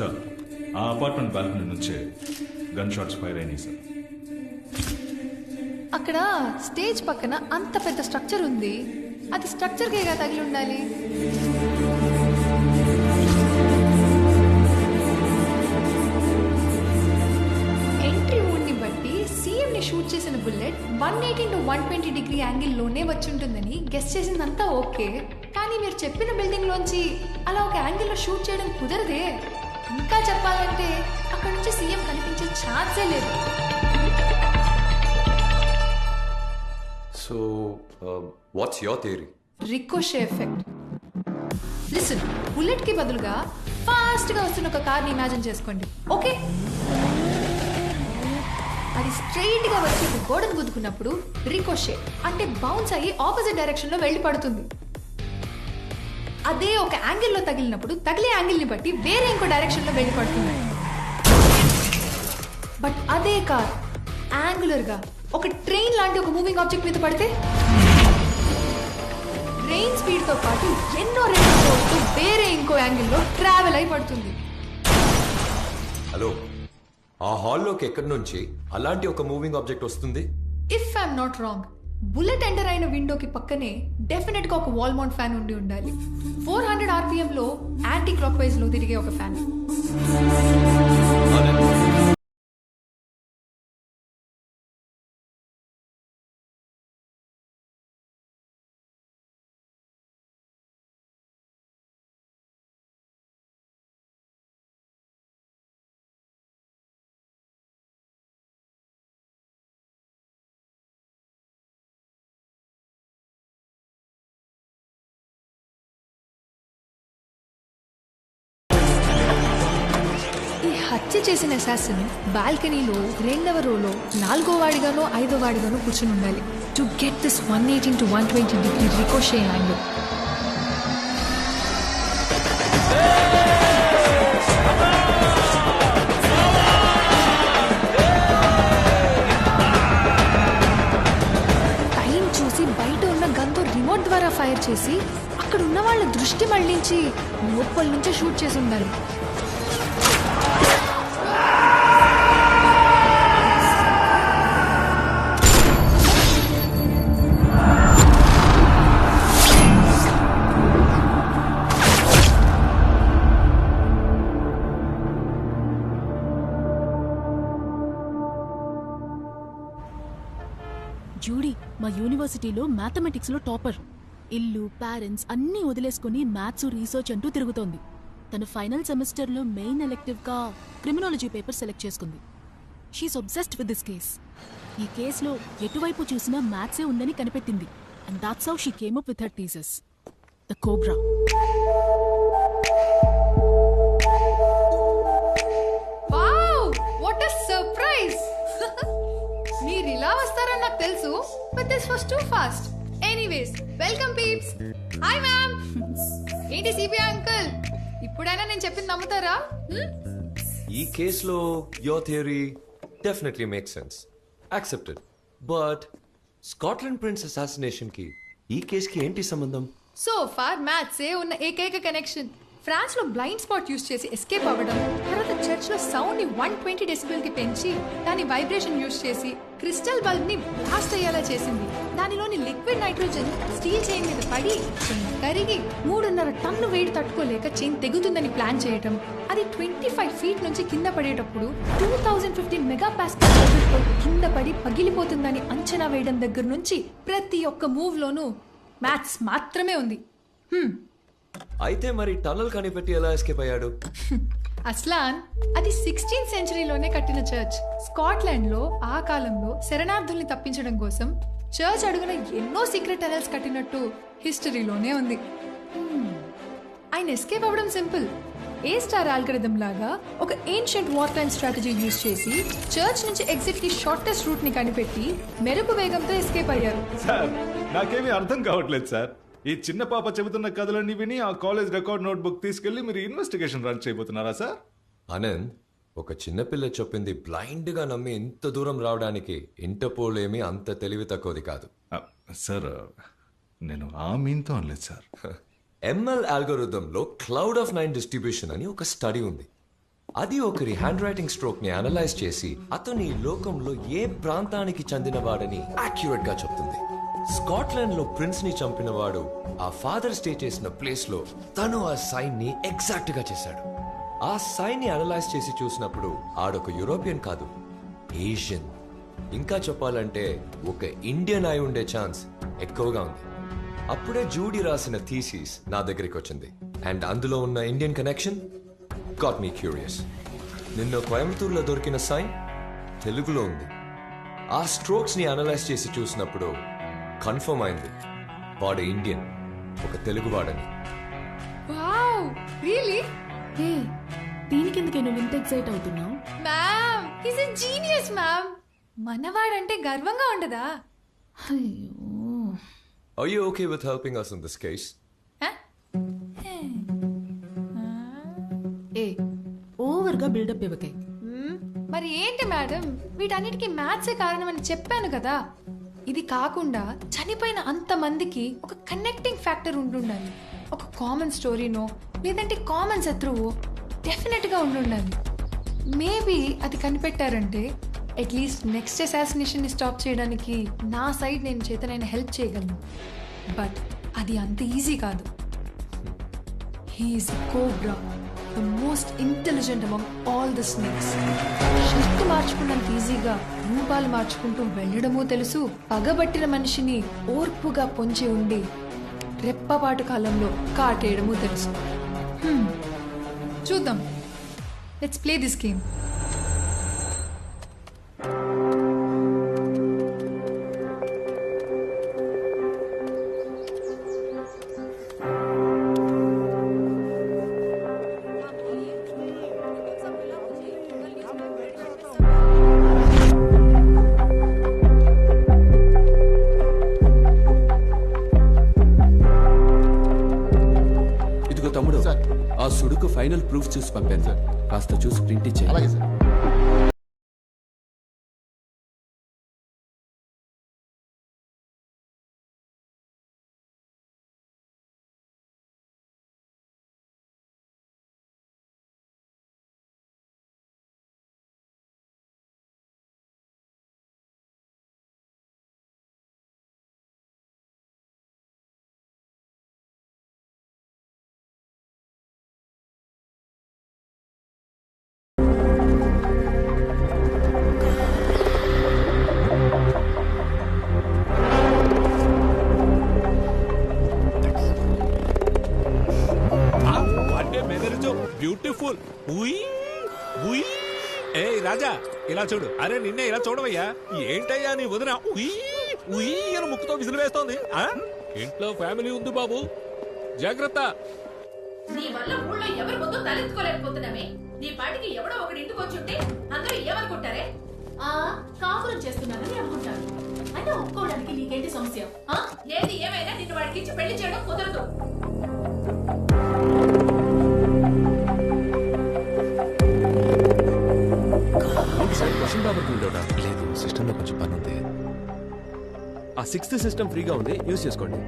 Sir ఆ apartment balcony నుంచే gun shots fire అయినాయి సార్. అక్కడ స్టేజ్ పక్కన అంత పెద్ద స్ట్రక్చర్ ఉంది. అది స్ట్రక్చర్ కేగా తగిలి ఉండాలి? ఎంట్రీ ని బట్టి సీఎంని షూట్ చేసిన bullet one eighteen to one twenty degree యాంగిల్లోనే వచ్చి ఉంటుందని గెస్ట్ చేసిందంతా ఓకే. కానీ మీరు చెప్పిన బిల్డింగ్లోంచి అలా ఒక యాంగిల్లో షూట్ చేయడం కుదరదే. ఇంకా చెప్పాలంటే అక్కడ నుంచి సీఎం కనిపించే ఛాన్సే లేదు. So what's your theory ricochet effect. Listen బుల్లెట్కి బదులుగా ఫాస్ట్గా వస్తున్న ఒక కార్ని ఇమాజిన్ చేసుకోండి ఓకే? అది స్ట్రైట్గా వచ్చి గోడను గుద్దుకున్నప్పుడు రికోషే అంటే బౌన్స్ అయ్యి ఆపోజిట్ డైరెక్షన్లో వెళ్ళి పడుతుంది అదే ఒక యాంగిల్లో తగిలినప్పుడు తగిలే యాంగిల్ని బట్టి వేరే ఇంకో డైరెక్షన్లో వెళ్ళి పడుతుంది బట్ అదే కార్ యాంగులర్గా ఒక ట్రైన్ లాంటి ఒక మూవింగ్ ఆబ్జెక్ట్ మీద పడితే? ట్రైన్ స్పీడ్తో పాటు ఎన్నో రెట్లు వస్తూ వేరే ఇంకో యాంగిల్లో ట్రావెల్ అయి పడుతుంది. హలో ఆ హాల్లోకి ఎక్కడి నుంచి అలాంటి ఒక మూవింగ్ ఆబ్జెక్ట్ వస్తుంది? If I'm not wrong bullet enter అయిన విండోకి పక్కనే డెఫినెట్గా ఒక వాల్ మౌంట్ ఫ్యాన్ ఉండి ఉండాలి. ఫోర్ హండ్రెడ్ ఆర్పిఎం లో యాంటీ క్లాక్ వైజ్లో తిరిగే ఒక ఫ్యాన్. హత్య చేసిన శాసన్ బాల్కనీలో రెండవ రోలో నాలుగో వాడిగానో ఐదో వాడిగానో కూర్చుని ఉండాలి. To get this one eighteen to one twenty degree ricochet angle time చూసి బయట ఉన్న గన్తో రిమోట్ ద్వారా ఫైర్ చేసి అక్కడ ఉన్న వాళ్ళ దృష్టి మళ్ళించి లోపల నుంచే షూట్ చేసి ఉండాలి. జూడీ మా యూనివర్సిటీలో మ్యాథమెటిక్స్లో టాపర్. ఇల్లు పేరెంట్స్ అన్నీ వదిలేసుకుని మ్యాథ్స్ రీసెర్చ్ అంటూ తిరుగుతోంది. తన ఫైనల్ సెమిస్టర్లో మెయిన్ ఎలెక్టివ్గా క్రిమినాలజీ పేపర్ సెలెక్ట్ చేసుకుంది. She's obsessed with this case ఈ కేసులో ఎటువైపు చూసినా మ్యాథ్సే ఉందని కనిపెట్టింది. And that's how she came up with her theses the cobra తెలుసు but this was too fast anyways welcome peeps hi ma'am ఏంటి సిబిఐ అంకుల్ ఇప్పుడైనా నేను చెప్పింది నమ్ముతారా? Hmm? ఈ కేసులో your theory definitely make sense accepted but Scotland prince అసాసినేషన్కి ఈ కేసుకి ఏంటి సంబంధం? సో ఫార్ మ్యాథ్సే ఉన్న ఏకైక కనెక్షన్ ఫ్రాన్స్లో బ్లైండ్ స్పాట్ యూస్ చేసి ఎస్కేప్ అవ్వడం తర్వాత చర్చ్లో సౌండ్ని వన్ ట్వంటీ డెసిబెల్కి పెంచి దాని వైబ్రేషన్ యూస్ చేసి క్రిస్టల్ బల్బ్ని బ్లాస్ట్ అయ్యేలా చేసింది దానిలోని లిక్విడ్ నైట్రోజన్ స్టీల్ చైన్ మీద పడి చైన్ కరిగి మూడున్నర టన్ను వేడి తట్టుకోలేక చైన్ తెగుతుందని ప్లాన్ చేయటం అది ట్వంటీ ఫైవ్ ఫీట్ నుంచి కింద పడేటప్పుడు two thousand fifteen mega pascal కింద పడి పగిలిపోతుందని అంచనా వేయడం దగ్గర నుంచి ప్రతి ఒక్క మూవ్ లోనూ మ్యాథ్స్ మాత్రమే ఉంది హ్మ్. అయితే మరి టనల్ కనిపెట్టి ఎలా ఎస్కేప్ అయ్యాడు? అస్లాన్ అది సిక్స్టీన్త్ సెంచరీలోనే కట్టిన చర్చ్ స్కాట్లాండ్లో ఆ కాలంలో శరణార్థుల్ని తప్పించడం కోసం చర్చ్ అడుగున ఎన్నో సీక్రెట్ టనల్స్ కట్టినట్టు హిస్టరీలోనే ఉంది. Hmm. ఆయన ఎస్కేప్ అవ్వడం సింపుల్ ఏ స్టార్ ఆల్గరిథం లాగా ఒక ancient war time strategy use చేసి చర్చ్ నుంచి ఎగ్జిట్కి షార్టెస్ట్ రూట్ని కనిపెట్టి మెరుపు వేగంతో ఎస్కేప్ అయ్యారు. సార్ నాకేమీ అర్థం కావట్లేదు సార్. ఈ చిన్న పాప చెబుతున్న కథలన్నీ విని ఆ కాలేజ్ రికార్డ్ నోట్బుక్ తీసుకెళ్ళి మీరు ఇన్వెస్టిగేషన్ రన్ చేయబోతున్నారా సార్? ఆనంద్ ఒక చిన్నపిల్ల చెప్పింది బ్లైండ్గా నమ్మి ఇంత దూరం రావడానికి ఇంటర్పోల్ ఏమీ అంత తెలివి తక్కువది కాదు. సార్ నేను ఆ మీన్తో అనలేదు సార్. ఎంఎల్లో క్లౌడ్ ఆఫ్ నైన్ డిస్ట్రిబ్యూషన్ అని ఒక స్టడీ ఉంది. అది ఒకరి హ్యాండ్ రైటింగ్ స్ట్రోక్ని అనలైజ్ చేసి అతని ఈ లోకంలో ఏ ప్రాంతానికి చెందినవాడని యాక్యురేట్గా చెప్తుంది. స్కాట్లాండ్లో ప్రిన్స్ని చంపినవాడు ఆ ఫాదర్ స్టే చేసిన ప్లేస్లో తను ఆ సైన్ని ఎగ్జాక్ట్గా చేశాడు. ఆ సైన్ని అనలైజ్ చేసి చూసినప్పుడు ఆడొక యూరోపియన్ కాదు ఏషియన్. ఇంకా చెప్పాలంటే ఒక ఇండియన్ అయి ఉండే ఛాన్స్ ఎక్కువగా ఉంది. అప్పుడే జూడీ రాసిన థీసీస్ నా దగ్గరికి వచ్చింది. అండ్ అందులో ఉన్న Indian connection got me curious. నిన్న కోయంబత్తూరులో దొరికిన సైన్ తెలుగులో ఉంది. ఆ స్ట్రోక్స్ని అనలైజ్ చేసి చూసినప్పుడు కన్ఫర్మ్ అయింది. వాడు ఇండియన్ ఒక తెలుగువాడని. వావ్! రియలీ? హే దీనికెందుకే నువ్వు ఇంత ఎక్సైట్ అవుతున్నావు? Ma'am is a genius ma'am. మనవాడంటే గర్వంగా ఉండదా? అయ్యో. Are you okay with helping us in this case? హ? ఏ ఓవర్గా బిల్డప్ ఇవ్వకే. మరి ఏంటి మేడం? వీటన్నిటికీ మ్యాథ్సే కారణమని చెప్పాను కదా. ఇది కాకుండా చనిపోయిన అంతమందికి ఒక కనెక్టింగ్ ఫ్యాక్టర్ ఉంటుండాలి ఒక కామన్ స్టోరీనో లేదంటే కామన్ శత్రువు డెఫినెట్గా ఉండుండాలి మేబీ అది కనిపెట్టారంటే అట్లీస్ట్ నెక్స్ట్ అసాసినేషన్ని స్టాప్ చేయడానికి నా సైడ్ నేను చేతనైనా హెల్ప్ చేయగలను. బట్ అది అంత ఈజీ కాదు. He's cobra the most intelligent among all the snakes Shakti మార్చుకున్నంత ఈజీగా రూపాలు మార్చుకుంటూ వెళ్ళడమూ తెలుసు. పగబట్టిన మనిషిని ఓర్పుగా పొంచి ఉండి రెప్పపాటు కాలంలో కాటేయడమూ తెలుసు. చూద్దాం. Let's play this game final proof చూసి పంపాను సార్. కాస్త చూసి ప్రింట్ ఇచ్చేయి అలాగే సార్. బ్యూటిఫుల్ ఉయ్ ఉయ్ ఏ రాజా ఇలా చూడు. అరే నిన్నే ఇలా చూడవయ్యా. ఏంటయ్యా నీ వదిన? ఉయ్ ఉయ్ అని ముక్కుతో విసిరి వేస్తోంది. ఆ? ఇంట్లో ఫ్యామిలీ ఉంది బాబు. జాగ్రత్త. నీ వల్ల ఊళ్ళో ఎవరి ముందు తలెత్తుకోలేకపోతున్నామే నీ పాటికి ఎవడో ఒకటి ఇంటికి వచ్చుంటే అందరూ ఏమనుకుంటారే? ఆ కాపురం చేస్తున్నానని అనుకుంటాను అయినా ఒప్పుకోవడానికి నీకేంటి సమస్య? ఆ? ఏది ఏమైనా నిన్ను పెళ్ళి చేయడం కుదరదు. సిక్స్త్ సిస్టమ్ ఫ్రీగా ఉంది యూస్ చేసుకోండి.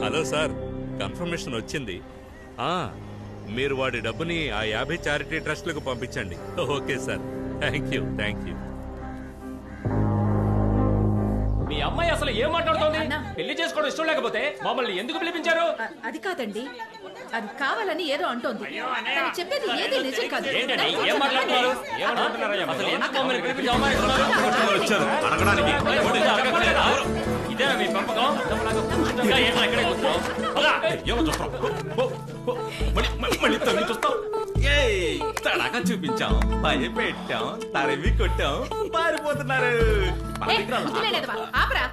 హలో సార్ కన్ఫర్మేషన్ వచ్చింది. ఆ, మీరు వాడి డబ్బుని ఆ యాభై చారిటీ ట్రస్ట్లకు పంపించండి. Okay sir. Thank you thank you. మీ అమ్మాయి అసలు ఏం మాట్లాడుతోంది? పెళ్ళి చేసుకోవడం ఇష్టం లేకపోతే మమ్మల్ని ఎందుకు పిలిపించారు? అది కాదండి. అది కావాలని ఏదో అంటోంది. తను చెప్పేది ఏది నిజం కాదు. ఏంటండి? ఏం మాట్లాడుతున్నారు? ఏమనుకుంటున్నారయ్యా అసలు ఎందుకు మమ్మల్ని పిలిపించి అవమానిస్తున్నారు వచ్చారు అడగడానికి ఎవరు? అడగట్లేదా? ఇదేనా మీ పెంపకం ఇంకా ఏంట్రా ఇక్కడే కూర్చున్నావు? పద. ఏమో చూస్తాం ఓ, ఓ, మళ్ళీ మళ్ళీ- మళ్ళీ తగ్గి చూస్తాం ఏయ్ తడాక చూపించాం భయపెట్టాం తరివి కొట్టాం పారిపోతున్నారు మన ఏ, దగ్గర బుద్ధి లేనిదవా? ఆపరా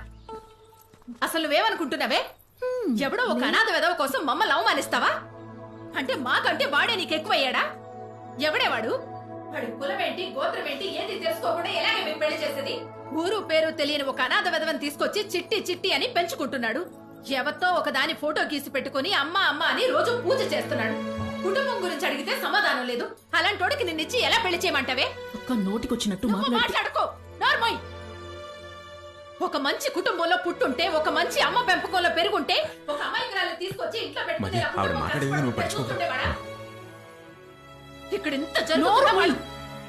అసలు నువ్వేమనుకుంటున్నావే ఎవడో ఒక అనాథ వెదవ కోసం మమ్మల్ని అవమానిస్తావా అంటే మాకంటే వాడే నీకు ఎక్కువయ్యాడా ఎవడే వాడు వాడి కులమేంటి గోత్రమేంటి ఏది తెలుసుకోకుండా ఎలాగే మేము పెళ్ళి చేసేది ఊరు పేరు తెలియని ఒక అనాథ వెదవని తీసుకొచ్చి చిట్టి చిట్టి అని పెంచుకుంటున్నాడు. ఎవరితో ఒక దాని ఫోటో గీసి పెట్టుకుని అమ్మ అమ్మ అని రోజు పూజ చేస్తున్నాడు. కుటుంబం గురించి అడిగితే సమాధానం లేదు. అలాంటోడికి నిన్నిచ్చి ఎలా పెళ్ళి చేయమంటావే? ఒక్క నోటికొచ్చినట్టు నువ్వు మాట్లాడితే మాట్లాడుకో. నార్మల్ ఒక మంచి కుటుంబంలో పుట్టుంటే ఒక మంచి అమ్మ పెంపకంలో పెరుగుంటే ఒక అమాయకురాలు తీసుకొచ్చి ఇంట్లో పెట్టుకుని మధ్య ఇలా ఆవిడ కుటుంబం మాట్లాడేది నువ్వు కష్టపడుతుంటే పట్టించుకోకు. కూర్చుండేవాడా? ఇక్కడ ఇంత నోరు. వాళ్ళు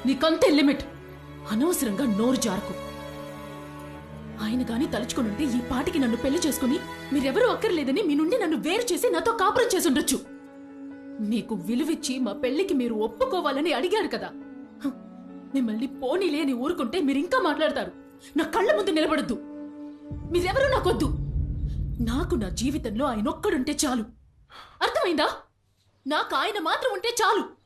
నీకంతే లిమిట్. అనవసరంగా నోరు జారకు. ఆయన గాని తలుచుకునుంటే ఈ పాటికి నన్ను పెళ్ళి చేసుకుని మీరెవరూ అక్కర్లేదని మీ నుండి నన్ను వేరు చేసి నాతో కాపురం చేసుండొచ్చు. మీకు విలువిచ్చి మా పెళ్ళికి మీరు ఒప్పుకోవాలని అడిగారు కదా. హ, మిమ్మల్ని పోనీలే అని ఊరుకుంటే మీరు ఇంకా మాట్లాడతారు. నా కళ్ళ ముందు నిలబడద్దు. మీరెవరూ నాకొద్దు. నాకు నా జీవితంలో ఆయన ఒక్కడుంటే చాలు. అర్థమైందా? నాకు ఆయన మాత్రం ఉంటే చాలు.